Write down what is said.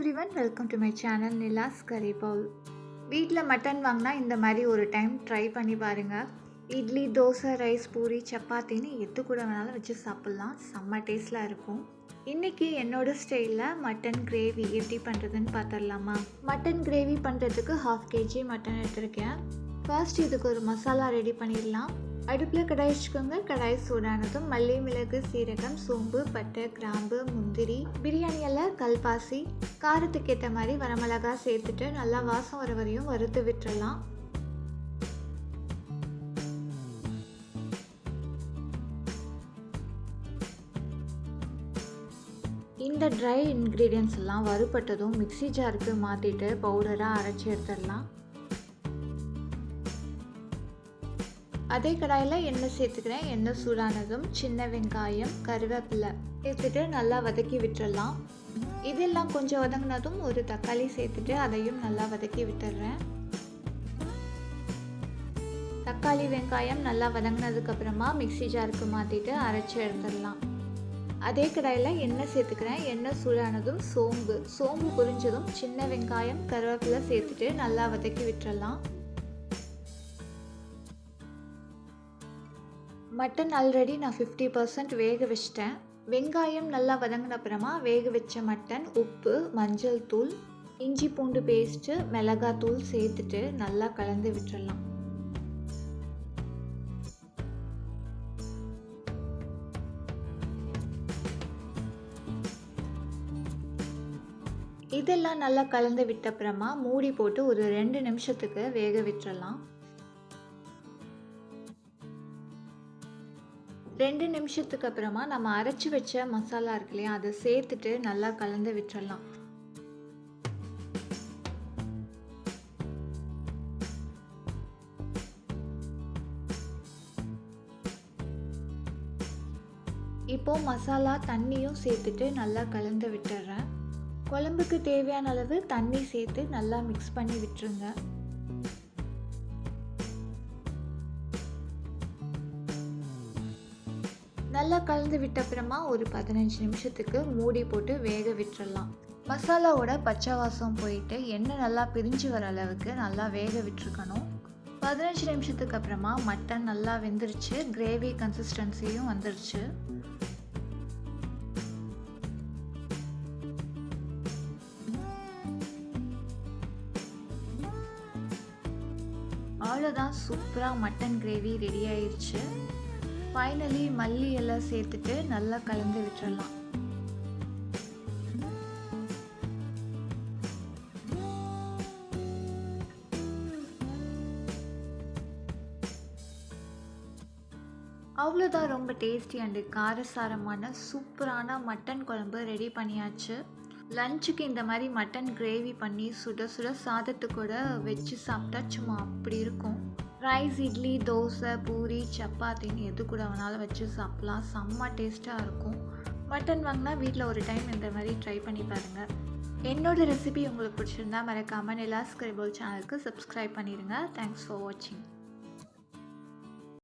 Everyone welcome to my channel Nila's curry bowl வீட்டில் mutton வாங்கினா இந்த மாதிரி ஒரு டைம் ட்ரை பண்ணி பாருங்கள் இட்லி தோசை ரைஸ் பூரி சப்பாத்தின்னு எது கூட வேணாலும் வச்சு சாப்பிட்லாம். செம்ம டேஸ்டில் இருக்கும். இன்றைக்கி என்னோடய ஸ்டைலில் மட்டன் கிரேவி எப்படி பண்ணுறதுன்னு பார்த்துடலாமா மட்டன் கிரேவி பண்ணுறதுக்கு ஹாஃப் கேஜி மட்டன் எடுத்திருக்கேன். ஃபர்ஸ்ட் இதுக்கு ஒரு மசாலா ரெடி பண்ணிடலாம். அடுப்பில் கடாய் வச்சுக்கோங்க. கடாய் சூடானதும் மல்லி மிளகு சீரகம் சோம்பு பட்டை கிராம்பு முந்திரி பிரியாணி எல்லாம் கல்பாசி. காரத்துக்கு ஏற்ற மாதிரி வரமிளகா சேர்த்துட்டு நல்லா வாசம் வர வரையும் வறுத்து விட்டுறலாம். இந்த ட்ரை இன்க்ரீடியன்ஸ் எல்லாம் வறுபட்டதும் மிக்ஸி ஜாருக்கு மாற்றிட்டு பவுடராக அரைச்சி எடுத்துடலாம். அதே கடாயில் எண்ணெய் சேர்த்துக்கிறேன். எண்ணெய் சூடானதும் சின்ன வெங்காயம் கருவேப்பிலை சேர்த்துட்டு நல்லா வதக்கி விட்டுறலாம். இதெல்லாம் கொஞ்சம் வதங்கினதும் ஒரு தக்காளி சேர்த்துட்டு அதையும் நல்லா வதக்கி விட்டுடுறேன் தக்காளி வெங்காயம் நல்லா வதங்கினதுக்கப்புறமா மிக்சி மிக்ஸி ஜாருக்கு மாற்றிட்டு அரைச்சி எடுத்துடலாம். அதே கடாயில் எண்ணெய் சேர்த்துக்கிறேன். எண்ணெய் சூடானதும் சோம்பு. சோம்பு பொரிஞ்சதும் சின்ன வெங்காயம் கருவேப்பிலை சேர்த்துட்டு நல்லா வதக்கி விட்டுறலாம். மட்டன் ஆல்ரெடி நான் ஃபிஃப்டி பர்சன்ட் வேக வச்சிட்டேன். வெங்காயம் நல்லா வதங்கின அப்புறமா வேக வச்ச மட்டன் உப்பு மஞ்சள் தூள் இஞ்சி பூண்டு பேஸ்ட்டு மிளகாத்தூள் சேர்த்துட்டு நல்லா கலந்து விட்டுறலாம். இதெல்லாம் நல்லா கலந்து விட்ட அப்புறமா மூடி போட்டு ஒரு ரெண்டு நிமிஷத்துக்கு வேக விட்டுறலாம். ரெண்டு நிமிஷத்துக்கு அப்புறமா நம்ம அரைச்சி வச்ச மசாலா இருக்கு இல்லையா அதை சேர்த்துட்டு நல்லா கலந்து விட்டுடலாம் இப்போ மசாலா தண்ணியும் சேர்த்துட்டு நல்லா கலந்து விட்டுறேன். குழம்புக்கு தேவையான அளவு தண்ணி சேர்த்து நல்லா மிக்ஸ் பண்ணி விட்டுருங்க. நல்லா கலந்து விட்ட அப்புறமா ஒரு பதினஞ்சு நிமிஷத்துக்கு மூடி போட்டு வேக விட்டுறலாம். மசாலாவோட பச்சை வாசம் போயிட்டு எண்ணெய் நல்லா பிரிஞ்சு வர அளவுக்கு நல்லா வேக விட்டுருக்கணும். பதினஞ்சு நிமிஷத்துக்கு அப்புறமா மட்டன் நல்லா வெந்துருச்சு. கிரேவி கன்சிஸ்டன்சியும் வந்துருச்சு. அவ்வளோதான் சூப்பராக மட்டன் கிரேவி ரெடி ஆயிடுச்சு ஃபைனலி மல்லி எல்லாம் சேர்த்துட்டு நல்லா கலந்து விட்டுறலாம். அவ்வளோதான் ரொம்ப டேஸ்டி அண்டு காரசாரமான சூப்பரான மட்டன் குழம்பு ரெடி பண்ணியாச்சு. லஞ்சுக்கு இந்த மாதிரி மட்டன் கிரேவி பண்ணி சுட சுட சாதத்துக்கூட வச்சு சாப்பிட்டா சும்மா அப்படி இருக்கும். ரைஸ் இட்லி தோசை பூரி சப்பாத்தின்னு எது கூட வேணாலும் வச்சு சாப்பிட்லாம். செம்ம டேஸ்ட்டாக இருக்கும். மட்டன் வாங்கினா வீட்டில் ஒரு டைம் இந்த மாதிரி ட்ரை பண்ணி பாருங்கள் என்னோடய ரெசிபி உங்களுக்கு பிடிச்சிருந்தா மறக்காமல் நிலாஸ் கரிபோல் சேனலுக்கு சப்ஸ்கிரைப் பண்ணிடுங்க தேங்க்ஸ் ஃபார் வாட்சிங்